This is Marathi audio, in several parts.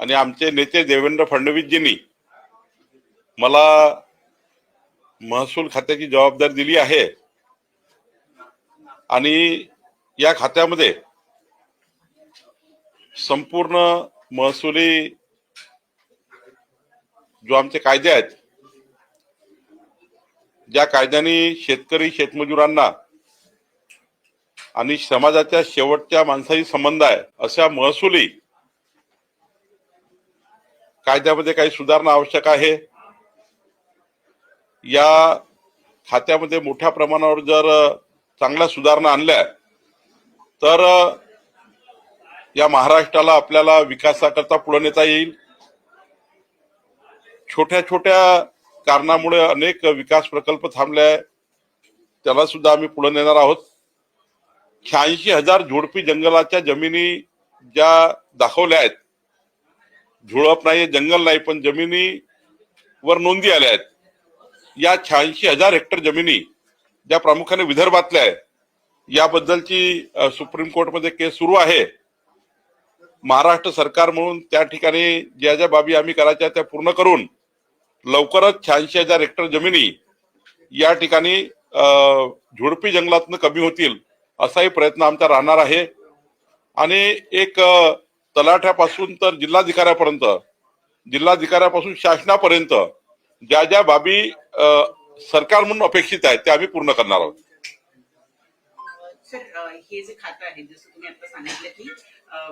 आणि आमचे नेते देवेंद्र फडणवीसजींनी मला महसूल खात्याची जबाबदारी दिली आहे. आणि या खात्यामध्ये संपूर्ण महसुली जो आमचे कायदे आहेत ज्या कायद्याने शेतकरी शेतमजुरांना आणि समाजाच्या शेवटच्या माणसाशी संबंध आहे अशा महसुली कायद्यामध्ये काही सुधारणा आवश्यक आहे. या खात्यामध्ये मोठ्या प्रमाणावर जर चांगल्या सुधारणा आणल्या तर या महाराष्ट्राला आपल्याला विकासाकरता पुढे नेता येईल. छोट्या छोट्या कारणामुळे अनेक विकास प्रकल्प थांबले आहे त्याला सुद्धा आम्ही पुढे नेणार आहोत. शहाऐंशी हजार झोडपी जंगलाच्या जमिनी ज्या दाखवल्या आहेत झुळप नाही जंगल नाही पण जमिनीवर नोंदी आल्या आहेत. या शहाऐंशी हजार हेक्टर जमिनी ज्या प्रामुख्याने विदर्भातल्या आहे याबद्दलची सुप्रीम कोर्टमध्ये केस सुरू आहे. महाराष्ट्र सरकार म्हणून त्या ठिकाणी ज्या ज्या बाबी आम्ही करायच्या त्या पूर्ण करून लवकरच शहाऐंशी हजार हेक्टर जमिनी या ठिकाणी झुडपी जंगलातनं कमी होतील असाही प्रयत्न आमचा राहणार आहे. आणि एक आ, तलाठ्यापासून तर जिल्हाधिकाऱ्यापर्यंत जिल्हाधिकाऱ्यापासून शासनापर्यंत ज्या ज्या बाबी सरकार म्हणून अपेक्षित आहेत त्या आम्ही पूर्ण करणार आहोत. हे जे खातं आहे जसं तुम्ही आता सांगितलं की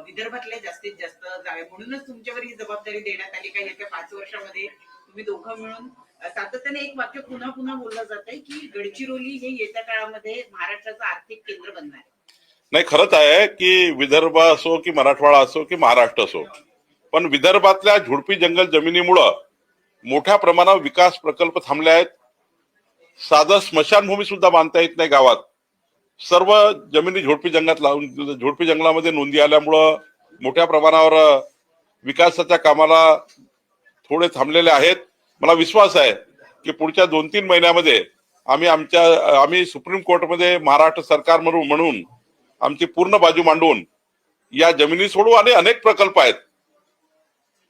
विदर्भातल्या जास्तीत जास्त जागा म्हणूनच तुमच्यावर ही जबाबदारी देण्यात आली काय येत्या पाच वर्षामध्ये तुम्ही दोघं मिळून सातत्याने एक वाक्य पुन्हा पुन्हा बोललं जात आहे की गडचिरोली हे येत्या काळामध्ये महाराष्ट्राचं आर्थिक केंद्र बनणार आहे. नाही खरंच आहे की विदर्भ असो की मराठवाडा असो की महाराष्ट्र असो पण विदर्भातल्या झुडपी जंगल जमिनीमुळं मोठ्या प्रमाणावर विकास प्रकल्प थांबले आहेत. साधं स्मशानभूमी सुद्धा बांधता येत नाही गावात. सर्व जमिनी झोडपी जंगलात लावून झोडपी जंगलामध्ये नोंदी आल्यामुळं मोठ्या प्रमाणावर विकासाच्या कामाला थोडे थांबलेले आहेत. मला विश्वास आहे की पुढच्या दोन तीन महिन्यामध्ये आम्ही आमच्या आम्ही सुप्रीम कोर्टमध्ये महाराष्ट्र सरकार म्हणून म्हणून आमची पूर्ण बाजू मांडून या जमिनी सोडू आणि अनेक प्रकल्प आहेत.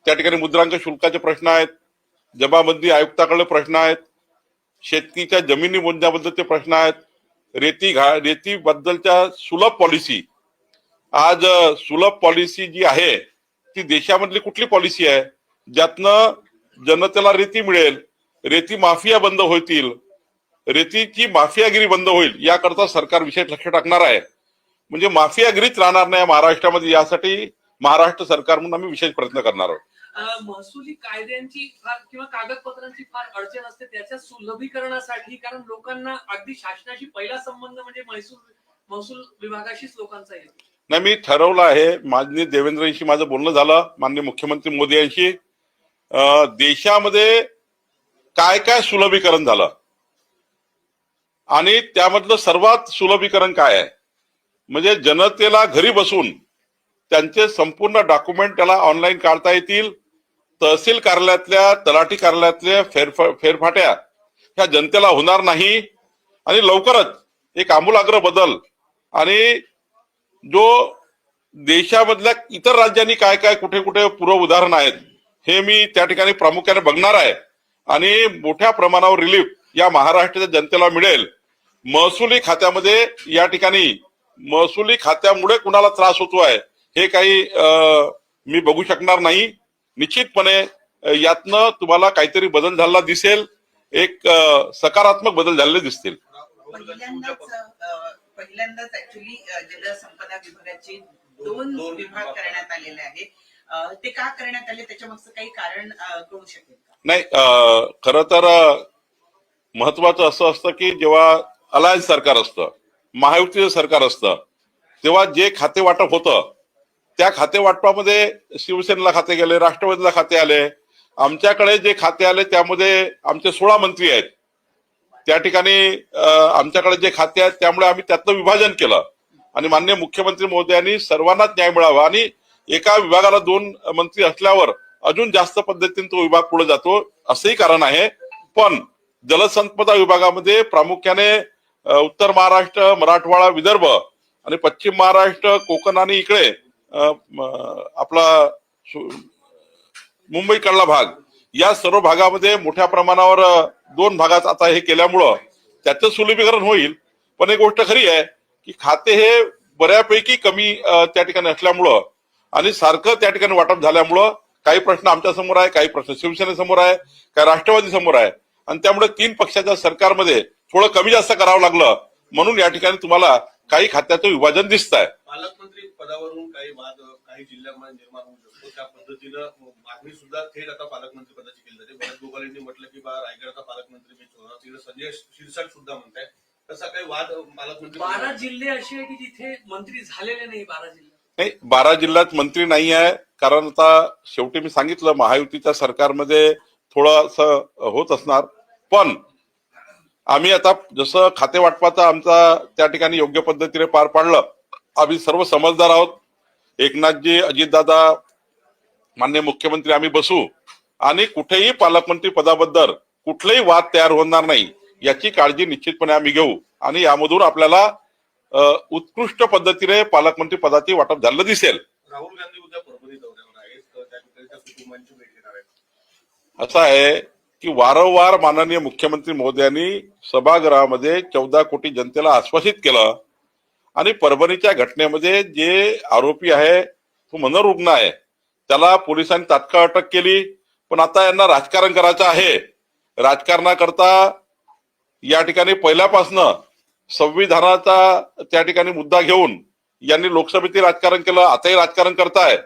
त्या ठिकाणी मुद्रांक शुल्काचे प्रश्न आहेत जमाबंदी आयुक्ताकडे प्रश्न आहेत शेतीच्या जमिनी मोजण्याबद्दलचे प्रश्न आहेत रेती घा रेती बद्दलच्या सुलभ पॉलिसी. आज सुलभ पॉलिसी जी आहे ती देशामधली कुठली पॉलिसी आहे? ज्यातनं जनतेला रेती मिळेल रेती माफिया बंद होतील रेतीची माफियागिरी बंद होईल याकरता सरकार विशेष लक्ष टाकणार आहे. म्हणजे माफियागिरीच राहणार नाही महाराष्ट्रामध्ये यासाठी महाराष्ट्र सरकार म्हणून आम्ही विशेष प्रयत्न करणार आहोत. महसुली कायद्यांची फार किंवा कागदपत्रांची फार अडचण असते त्याच्या सुलभीकरणासाठी कारण लोकांना अगदी शासनाशी पहिला संबंध म्हणजे महसूल महसूल विभागाशीच लोकांचा येतो नाही मी ठरवलं आहे माननीय देवेंद्रजींशी माझं बोलणं झालं माननीय मुख्यमंत्री मोदी यांशी देशामध्ये काय काय सुलभीकरण झालं? आणि त्यामधलं सर्वात सुलभीकरण काय आहे? म्हणजे जनतेला घरी बसून त्यांचे संपूर्ण डॉक्युमेंट त्याला ऑनलाईन काढता येतील. तहसील कार्यालयातल्या तलाठी कार्यालयातल्या फेरफ फेरफाट्या ह्या जनतेला होणार नाही. आणि लवकरच एक आमूलाग्र बदल आणि जो देशामधल्या इतर राज्यांनी काय काय कुठे कुठे पूर्व उदाहरण आहेत हे मी त्या ठिकाणी प्रामुख्याने बघणार आहे. आणि मोठ्या प्रमाणावर रिलीफ या महाराष्ट्राच्या जनतेला मिळेल. महसुली खात्यामध्ये या ठिकाणी महसुली खात्यामुळे कुणाला त्रास होतो आहे हे काही अं, मी बघू शकणार नाही. निश्चितपणे यातनं तुम्हाला काहीतरी बदल झालेला दिसेल. एक सकारात्मक बदल झालेले दिसतील. पहिल्यांदाच ऍक्च्युली जलसंपदा विभागाचे दोन विभाग करण्यात आलेले आहे अ, ते का करण्यात आले? त्याच्या मागचं काही कारण कळू शकेल का? नाही खर तर महत्वाचं असं असतं की जेव्हा अलायन्स सरकार असतं महायुतीचं सरकार असतं तेव्हा जे खाते वाटप होतं त्या खाते वाटपामध्ये शिवसेनेला खाते गेले राष्ट्रवादीला खाते आले. आमच्याकडे जे खाते आले त्यामध्ये आमचे सोळा मंत्री आहेत. त्या ठिकाणी आमच्याकडे जे खाते आहेत त्यामुळे आम्ही त्यातलं विभाजन केलं. आणि माननीय मुख्यमंत्री महोदयांनी सर्वांनाच न्याय मिळावा. आणि एका विभागाला दोन मंत्री असल्यावर अजून जास्त पद्धतीने तो विभाग पुढे जातो असंही कारण आहे. पण जलसंपदा विभागामध्ये प्रामुख्याने उत्तर महाराष्ट्र मराठवाडा विदर्भ आणि पश्चिम महाराष्ट्र कोकण आणि इकडे आपला सु- मुंबईकडला भाग. या सर्व भागामध्ये मोठ्या प्रमाणावर दोन भागात आता हे केल्यामुळं त्याचं सुलभीकरण होईल. पण एक गोष्ट खरी आहे की खाते हे बऱ्यापैकी कमी त्या ठिकाणी असल्यामुळं आणि सारखं त्या ठिकाणी वाटप झाल्यामुळं काही प्रश्न आमच्यासमोर आहे काही प्रश्न शिवसेनेसमोर आहे काही राष्ट्रवादी समोर आहे. आणि त्यामुळे तीन पक्षाच्या सरकारमध्ये थोडं कमी जास्त करावं लागलं. म्हणून या ठिकाणी तुम्हाला काही खात्याचं विभाजन दिसत आहे पालकमंत्री पदावरून काही वाद काही जिल्ह्यामध्ये निर्माण होऊ शकतो. त्या पद्धतीनं मागणी सुद्धा थेट आता पालकमंत्री पदाची केली जाते. भरत गोगाल यांनी म्हटलं की बा रायगडाचा पालकमंत्री मी होणार तिकडे संजय शिरसाट सुद्धा म्हणताय. तसा काही वाद पालकमंत्री बारा जिल्हे असे आहे की जिथे मंत्री झालेले नाही बारा जिल्हे नाही बारा जिल्ह्यात मंत्री नाही आहे. कारण आता शेवटी मी सांगितलं महायुतीच्या सरकारमध्ये थोडंसं होत असणार. पण आम्ही आता जसं खाते वाटपाचा आमचा त्या ठिकाणी योग्य पद्धतीने पार पाडलं आम्ही सर्व समजदार आहोत. एकनाथजी अजितदादा मान्य मुख्यमंत्री आम्ही बसू. आणि कुठेही पालकमंत्री पदाबद्दल कुठलेही वाद तयार होणार नाही याची काळजी निश्चितपणे आम्ही घेऊ. आणि यामधून आपल्याला उत्कृष्ट पद्धतीने पालकमंत्री पदाची वाटप झालेलं दिसेल. राहुल गांधी उद्या परभणी दौऱ्यावर आहेत. असं आहे की वारंवार माननीय मुख्यमंत्री मोदयांनी सभागृहामध्ये चौदा कोटी जनतेला आश्वासित केलं आणि परभणीच्या घटनेमध्ये जे आरोपी आहे तो मनोरुग्ण आहे. त्याला पोलिसांनी तात्काळ अटक केली पण आता यांना राजकारण करायचं आहे. राजकारणाकरता या ठिकाणी पहिल्यापासनं संविधानाचा त्या ठिकाणी मुद्दा घेऊन यांनी लोकसभेतील राजकारण केलं आताही राजकारण करताय.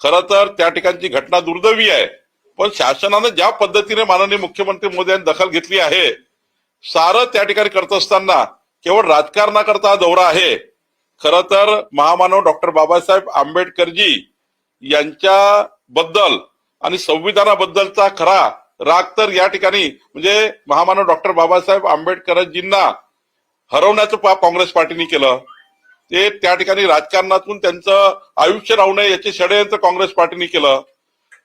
खरं तर त्या ठिकाणची घटना दुर्दैवी आहे. पण शासनानं ज्या पद्धतीने माननीय मुख्यमंत्री मोदी यांनी दखल घेतली आहे सारं त्या ठिकाणी करत असताना केवळ राजकारणाकरता हा दौरा आहे. खरं तर महामानव डॉक्टर बाबासाहेब आंबेडकरजी यांच्या बद्दल आणि संविधानाबद्दलचा खरा राग तर या ठिकाणी म्हणजे महामानव डॉक्टर बाबासाहेब आंबेडकरजींना हरवण्याचं पाप काँग्रेस पार्टीने केलं. ते त्या ठिकाणी राजकारणातून त्यांचं आयुष्य राहू नये याचे षडयंत्र काँग्रेस पार्टीने केलं.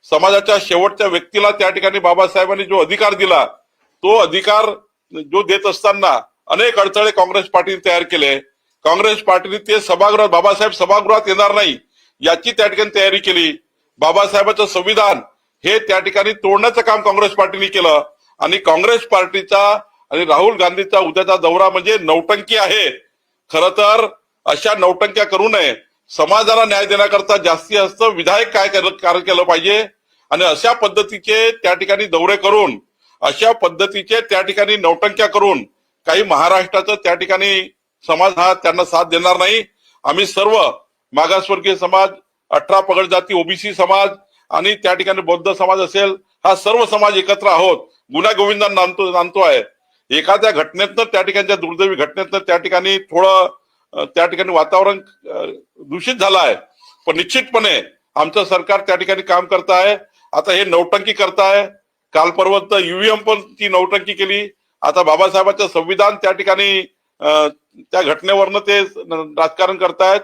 समाजाच्या शेवटच्या व्यक्तीला त्या ठिकाणी बाबासाहेबांनी जो अधिकार दिला तो अधिकार जो देत असताना अनेक अडथळे काँग्रेस पार्टीने तयार केले. काँग्रेस पार्टीने ते सभागृहात बाबासाहेब सभागृहात येणार नाही याची त्या ठिकाणी तयारी केली. बाबासाहेबांचं संविधान हे त्या ठिकाणी तोडण्याचं काम काँग्रेस पार्टीने केलं. आणि काँग्रेस पार्टीचा आणि राहुल गांधीचा उद्याचा दौरा म्हणजे नौटंकी आहे. खरं तर अशा नौटंक्या करू नये. समाजाला न्याय देण्याकरता जास्तीत जास्त विधायक काय कार्य केलं पाहिजे? आणि अशा पद्धतीचे त्या ठिकाणी दौरे करून अशा पद्धतीचे त्या ठिकाणी नौटंक्या करून काही महाराष्ट्राचं त्या ठिकाणी समाज हा त्यांना साथ देणार नाही. आम्ही सर्व मागासवर्गीय समाज अठरा पगड जाती ओबीसी समाज आणि त्या ठिकाणी बौद्ध समाज असेल हा सर्व समाज एकत्र आहोत. गुन्हा गोविंदांना नांदतो नांदतो आहे. एखाद्या घटनेतनं त्या ठिकाणच्या दुर्दैवी घटनेतनं त्या ठिकाणी थोडं त्या ठिकाणी वातावरण दूषित झाला आहे पण निश्चितपणे आमचं सरकार त्या ठिकाणी काम करत आहे आता हे नौटंकी करताय. काल पर्वत ईव्हीएम पण ती नौटंकी केली. आता बाबासाहेबांचं संविधान त्या ठिकाणी त्या घटनेवरनं ते राजकारण करतायत.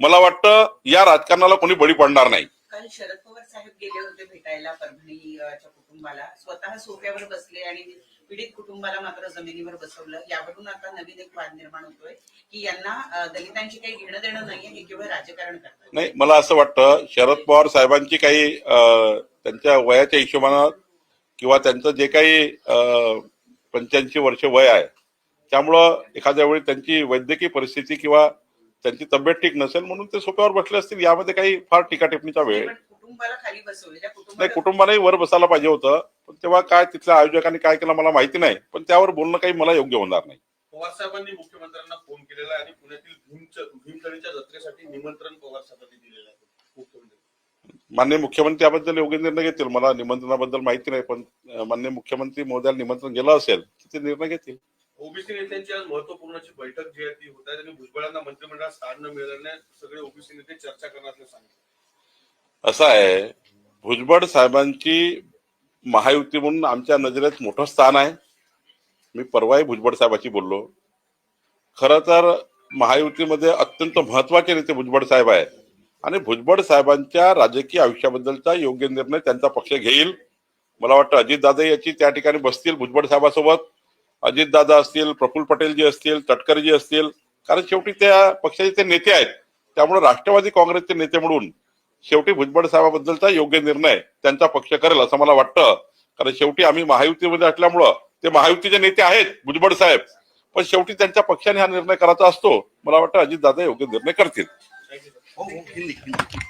मला वाटतं या राजकारणाला कोणी बळी पडणार नाही. काल शरद पवार साहेब गेले होते भेटायला परभणीच्या कुटुंबाला. स्वतः सोफ्यावर बसले आणि पीडित कुटुंबाला मात्र जमिनीवर बसवलं. यावरून आता नवीन एक वाद निर्माण होतोय की यांना अं, दलितांशी काही घेणं देणं नाहीये हे केवळ राजकारण करतात. नाही मला असं वाटतं शरद पवार साहेबांची काही त्यांच्या वयाच्या हिशोबानं किंवा त्यांचं जे काही पंच्याऐंशी वर्ष वय आहे त्यामुळं एखाद्या वेळी त्यांची वैद्यकीय परिस्थिती किंवा त्यांची तब्येत ठीक नसेल म्हणून ते सोप्यावर बसले असतील यामध्ये काही फार टीका टिप्पणीचा वेळ पण कुटुंबाला खाली बसवले. त्या नाही कुटुंबाला कुटुंबालाही वर बसायला पाहिजे होतं. पण तेव्हा काय तिथल्या आयोजकांनी काय केलं मला माहिती नाही. पण त्यावर बोलणं काही मला योग्य होणार नाही. पवार साहेबांनी मुख्यमंत्र्यांना फोन केलेला आहे आणि पुण्यातील भीमच भीमथडीच्या जत्रेसाठी निमंत्रण पवार साहेबांनी दिलेलं आहे. मुख्यमंत्री. मान्य मुख्यमंत्री याबद्दल योग्य निर्णय घेतील. मला निमंत्रणाबद्दल माहिती नाही पण मान्य मुख्यमंत्री महोदयाला निमंत्रण गेलं असेल तर ते निर्णय घेतील. ओबीसी नेत्यांची आज महत्वपूर्णची बैठक जी आहे ती होत आहे. आणि भुजबळांना मंत्रिमंडळात स्थान न मिळाल्याने सगळे ओबीसी नेते चर्चा करणार सांगितलं असं आहे. भुजबळ साहेबांची महायुती म्हणून आमच्या नजरेत मोठं स्थान आहे. मी परवाही भुजबळ साहेबाची बोललो. खरं तर महायुतीमध्ये अत्यंत महत्त्वाचे नेते भुजबळ साहेब आहे आणि भुजबळ साहेबांच्या राजकीय आयुष्याबद्दलचा योग्य निर्णय त्यांचा पक्ष घेईल. मला वाटतं अजितदादा याची त्या ठिकाणी बसतील भुजबळ साहेबासोबत. अजितदादा असतील प्रफुल्ल पटेल जी असतील तटकरे जी असतील. कारण शेवटी त्या पक्षाचे ते नेते आहेत. त्यामुळे राष्ट्रवादी काँग्रेसचे नेते म्हणून शेवटी भुजबळ साहेबाबद्दलचा योग्य निर्णय त्यांचा पक्ष करेल असं मला वाटतं. कारण शेवटी आम्ही महायुतीमध्ये असल्यामुळं ते महायुतीचे नेते आहेत भुजबळ साहेब. पण शेवटी त्यांच्या पक्षाने हा निर्णय करायचा असतो. मला वाटतं अजित दादा योग्य निर्णय करतील. हो, हो,